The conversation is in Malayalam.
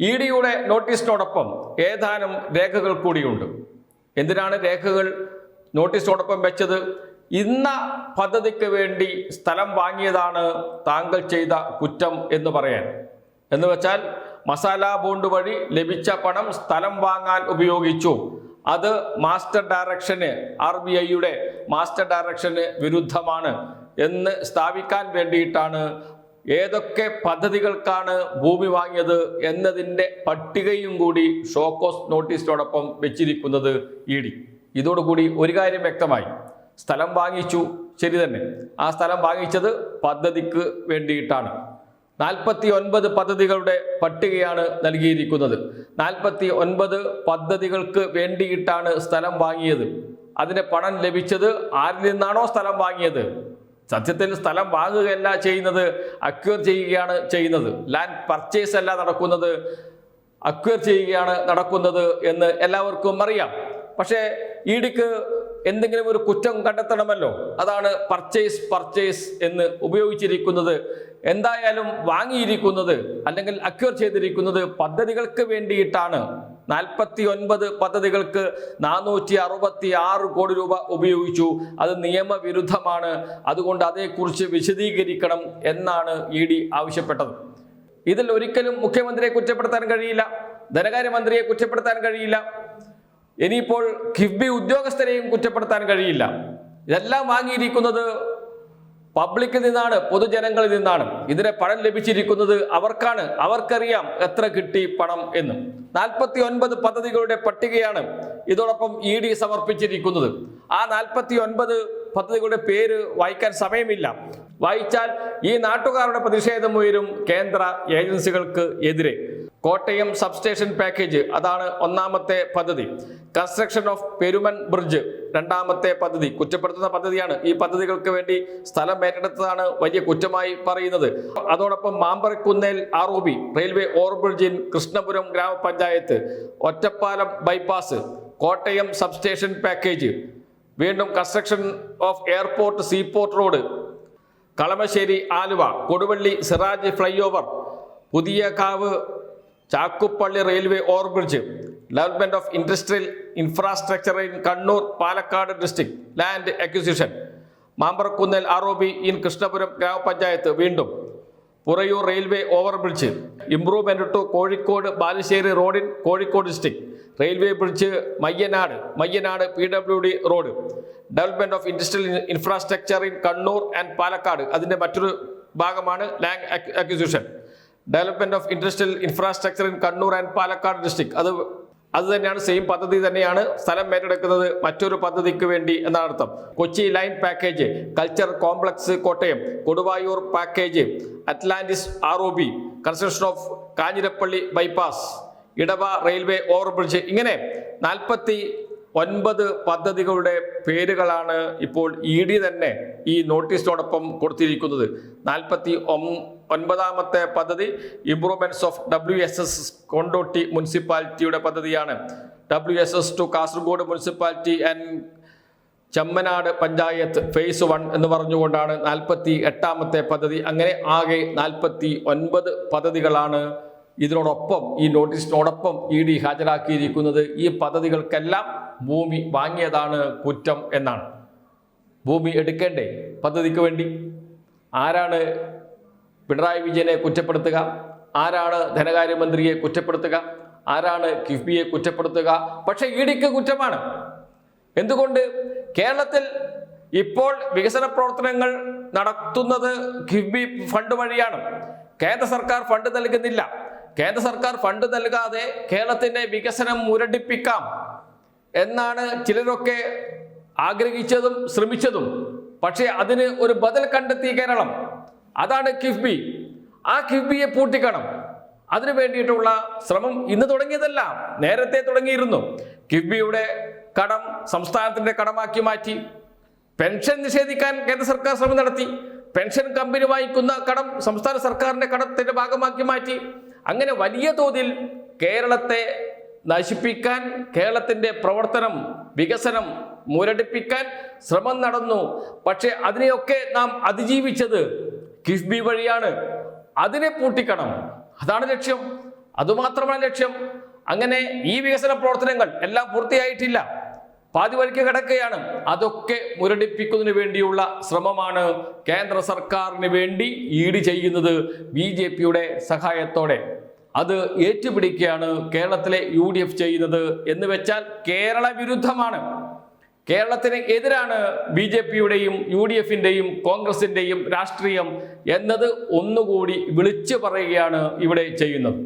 ഇ ഡിയുടെ നോട്ടീസിനോടൊപ്പം ഏതാനും രേഖകൾ കൂടിയുണ്ട്. എന്തിനാണ് രേഖകൾ നോട്ടീസിനോടൊപ്പം വെച്ചത്? ഇന്ന പദ്ധതിക്ക് വേണ്ടി സ്ഥലം വാങ്ങിയതാണ് താങ്കൾ ചെയ്ത കുറ്റം എന്ന് പറയാൻ. എന്ന് വെച്ചാൽ മസാല ബോണ്ട് വഴി ലഭിച്ച പണം സ്ഥലം വാങ്ങാൻ ഉപയോഗിച്ചു. അത് മാസ്റ്റർ ഡയറക്ഷന് ആർ ബി ഐയുടെ മാസ്റ്റർ ഡയറക്ഷന് വിരുദ്ധമാണ് എന്ന് സ്ഥാപിക്കാൻ വേണ്ടിയിട്ടാണ് ഏതൊക്കെ പദ്ധതികൾക്കാണ് ഭൂമി വാങ്ങിയത് എന്നതിന്റെ പട്ടികയും കൂടി ഷോക്കോസ് നോട്ടീസിനോടൊപ്പം വെച്ചിരിക്കുന്നത് ഇ ഡി. ഇതോടുകൂടി ഒരു കാര്യം വ്യക്തമായി. സ്ഥലം വാങ്ങിച്ചു ശരി തന്നെ. ആ സ്ഥലം വാങ്ങിച്ചത് പദ്ധതിക്ക് വേണ്ടിയിട്ടാണ്. നാൽപ്പത്തി ഒൻപത് പദ്ധതികളുടെ പട്ടികയാണ് നൽകിയിരിക്കുന്നത്. നാൽപ്പത്തി ഒൻപത് പദ്ധതികൾക്ക് വേണ്ടിയിട്ടാണ് സ്ഥലം വാങ്ങിയത്. അതിന് പണം ലഭിച്ചത് ആരിൽ നിന്നാണോ സ്ഥലം വാങ്ങിയത്? സത്യത്തിൽ സ്ഥലം വാങ്ങുകയല്ല ചെയ്യുന്നത് അക്വയർ ചെയ്യുകയാണ് ചെയ്യുന്നത്. ലാൻഡ് പർച്ചേസ് അല്ല നടക്കുന്നത് അക്വയർ ചെയ്യുകയാണ് നടക്കുന്നത് എന്ന് എല്ലാവർക്കും അറിയാം. പക്ഷേ ഇഡിക്ക് എന്തെങ്കിലും ഒരു കുറ്റം കണ്ടെത്തണമല്ലോ. അതാണ് പർച്ചേസ് പർച്ചേസ് എന്ന് ഉപയോഗിച്ചിരിക്കുന്നത്. എന്തായാലും വാങ്ങിയിരിക്കുന്നത് അല്ലെങ്കിൽ അക്വയർ ചെയ്തിരിക്കുന്നത് പദ്ധതികൾക്ക് വേണ്ടിയിട്ടാണ്. നാൽപ്പത്തി ഒൻപത് പദ്ധതികൾക്ക് നാനൂറ്റി അറുപത്തി ആറ് കോടി രൂപ ഉപയോഗിച്ചു. അത് നിയമവിരുദ്ധമാണ്. അതുകൊണ്ട് അതേക്കുറിച്ച് വിശദീകരിക്കണം എന്നാണ് ഇ ഡി ആവശ്യപ്പെട്ടത്. ഇതിൽ ഒരിക്കലും മുഖ്യമന്ത്രിയെ കുറ്റപ്പെടുത്താൻ കഴിയില്ല. ധനകാര്യമന്ത്രിയെ കുറ്റപ്പെടുത്താൻ കഴിയില്ല. ഇനിയിപ്പോൾ കിഫ്ബി ഉദ്യോഗസ്ഥരെയും കുറ്റപ്പെടുത്താൻ കഴിയില്ല. ഇതെല്ലാം വാങ്ങിയിരിക്കുന്നത് പബ്ലിക്കിൽ നിന്നാണ് പൊതുജനങ്ങളിൽ നിന്നാണ് ഇതിന് പണം ലഭിച്ചിരിക്കുന്നത് അവർക്കാണ്. അവർക്കറിയാം എത്ര കിട്ടി പണം എന്ന്. നാൽപ്പത്തി ഒൻപത് പദ്ധതികളുടെ പട്ടികയാണ് ഇതോടൊപ്പം ഇ ഡി സമർപ്പിച്ചിരിക്കുന്നത്. ആ നാൽപ്പത്തി ഒൻപത് പദ്ധതികളുടെ പേര് വായിക്കാൻ സമയമില്ല. വായിച്ചാൽ ഈ നാട്ടുകാരുടെ പ്രതിഷേധം ഉയരും കേന്ദ്ര ഏജൻസികൾക്ക് എതിരെ. കോട്ടയം സബ്സ്റ്റേഷൻ പാക്കേജ് അതാണ് ഒന്നാമത്തെ പദ്ധതി. കൺസ്ട്രക്ഷൻ ഓഫ് പെരുമൻ ബ്രിഡ്ജ് രണ്ടാമത്തെ പദ്ധതി. കുറ്റപ്പെടുത്തുന്ന പദ്ധതിയാണ്. ഈ പദ്ധതികൾക്ക് വേണ്ടി സ്ഥലം ഏറ്റെടുത്തതാണ് വലിയ കുറ്റമായി പറയുന്നത്. അതോടൊപ്പം Mamparakkunnel R O B railway overbridge in Krishnapuram grama panchayat Ottapalam bypass Kottayam substation package. വീണ്ടും construction of airport seaport road Kalamassery Aluva Koduvally Siraj flyover Puthiya Kavu Chakkuppally railway overbridge development of industrial infrastructure in Kannur Palakkad district land acquisition. Mamparakkunnel R in Krishnapuram grama panchayat വീണ്ടും. Purayur railway overbridge improvement to Kozhikode Balussery റോഡിൻ Kozhikode district railway bridge Mayyanad Mayyanad P W D road. Development of industrial infrastructure in Kannur and Palakkad അതിന്റെ മറ്റൊരു ഭാഗമാണ് land acquisition. Development of industrial infrastructure in Kannur and Palakkad district അത് അത് തന്നെയാണ് സെയിം പദ്ധതി തന്നെയാണ് സ്ഥലം ഏറ്റെടുക്കുന്നത് മറ്റൊരു പദ്ധതിക്ക് വേണ്ടി എന്നാണ് അർത്ഥം. Kochi line package culture complex Kottayam Koduvayur package Atlantis R O B construction of Kanjirappally bypass Edava railway overbridge ഇങ്ങനെ നാൽപ്പത്തി ഒൻപത് പദ്ധതികളുടെ പേരുകളാണ് ഇപ്പോൾ ഇ ഡി തന്നെ ഈ നോട്ടീസിനോടൊപ്പം കൊടുത്തിരിക്കുന്നത്. നാൽപ്പത്തി ഒൻപതാമത്തെ പദ്ധതി improvements of W S S Kondotty മുനിസിപ്പാലിറ്റിയുടെ പദ്ധതിയാണ്. W S S to Kasaragod municipality and Chemmanad panchayat phase one എന്ന് പറഞ്ഞുകൊണ്ടാണ് നാൽപ്പത്തി എട്ടാമത്തെ പദ്ധതി. അങ്ങനെ ആകെ നാൽപ്പത്തി ഒൻപത് പദ്ധതികളാണ് ഇതിനോടൊപ്പം ഈ നോട്ടീസിനോടൊപ്പം ഇ ഡി ഹാജരാക്കിയിരിക്കുന്നത് ഈ പദ്ധതികൾക്കെല്ലാം ഭൂമി വാങ്ങിയതാണ് കുറ്റം എന്നാണ്. ഭൂമി എടുക്കേണ്ടേ? പദ്ധതിക്ക് വേണ്ടി. ആരാണ് പിണറായി വിജയനെ കുറ്റപ്പെടുത്തുക? ആരാണ് ധനകാര്യമന്ത്രിയെ കുറ്റപ്പെടുത്തുക? ആരാണ് കിഫ്ബിയെ കുറ്റപ്പെടുത്തുക? പക്ഷേ ഇ ഡിക്ക് കുറ്റമാണ്. എന്തുകൊണ്ട്? കേരളത്തിൽ ഇപ്പോൾ വികസന പ്രവർത്തനങ്ങൾ നടത്തുന്നത് കിഫ്ബി ഫണ്ട് വഴിയാണ്. കേന്ദ്ര സർക്കാർ ഫണ്ട് നൽകുന്നില്ല. കേന്ദ്ര സർക്കാർ ഫണ്ട് നൽകാതെ കേരളത്തിന്റെ വികസനം മുരടിപ്പിക്കാം എന്നാണ് ചിലരൊക്കെ ആഗ്രഹിച്ചതും ശ്രമിച്ചതും. പക്ഷേ അതിന് ഒരു ബദൽ കണ്ടെത്തി കേരളം. അതാണ് കിഫ്ബി. ആ കിഫ്ബിയെ പൂട്ടിക്കണം. അതിനു വേണ്ടിയിട്ടുള്ള ശ്രമം ഇന്ന് തുടങ്ങിയതല്ല നേരത്തെ തുടങ്ങിയിരുന്നു. കിഫ്ബിയുടെ കടം സംസ്ഥാനത്തിന്റെ കടമാക്കി മാറ്റി. പെൻഷൻ നിഷേധിക്കാൻ കേന്ദ്ര സർക്കാർ ശ്രമം നടത്തി. പെൻഷൻ കമ്പനി വാങ്ങിക്കുന്ന കടം സംസ്ഥാന സർക്കാരിന്റെ കടത്തിന്റെ ഭാഗമാക്കി മാറ്റി. അങ്ങനെ വലിയ തോതിൽ കേരളത്തെ നശിപ്പിക്കാൻ കേരളത്തിന്റെ പ്രവർത്തനം വികസനം മുരടിപ്പിക്കാൻ ശ്രമം നടന്നു. പക്ഷെ അതിനെയൊക്കെ നാം അതിജീവിച്ചത് കിഫ്ബി വഴിയാണ്. അതിനെ പൂട്ടിക്കണം. അതാണ് ലക്ഷ്യം. അതുമാത്രമാണ് ലക്ഷ്യം. അങ്ങനെ ഈ വികസന പ്രവർത്തനങ്ങൾ എല്ലാം പൂർത്തിയായിട്ടില്ല. പാതി വഴിക്ക് കിടക്കുകയാണ്. അതൊക്കെ മുരടിപ്പിക്കുന്നതിന് വേണ്ടിയുള്ള ശ്രമമാണ് കേന്ദ്ര സർക്കാരിന് വേണ്ടി ഈട് ചെയ്യുന്നത് ബി ജെ പിയുടെ സഹായത്തോടെ. അത് ഏറ്റുപിടിക്കുകയാണ് കേരളത്തിലെ യു ഡി എഫ് ചെയ്യുന്നത് എന്ന് വെച്ചാൽ കേരള വിരുദ്ധമാണ്. കേരളത്തിന് എതിരാണ് ബി ജെ പിയുടെയും യു ഡി എഫിന്റെയും കോൺഗ്രസിന്റെയും രാഷ്ട്രീയം എന്നത് ഒന്നുകൂടി വിളിച്ചു പറയുകയാണ് ഇവിടെ ചെയ്യുന്നത്.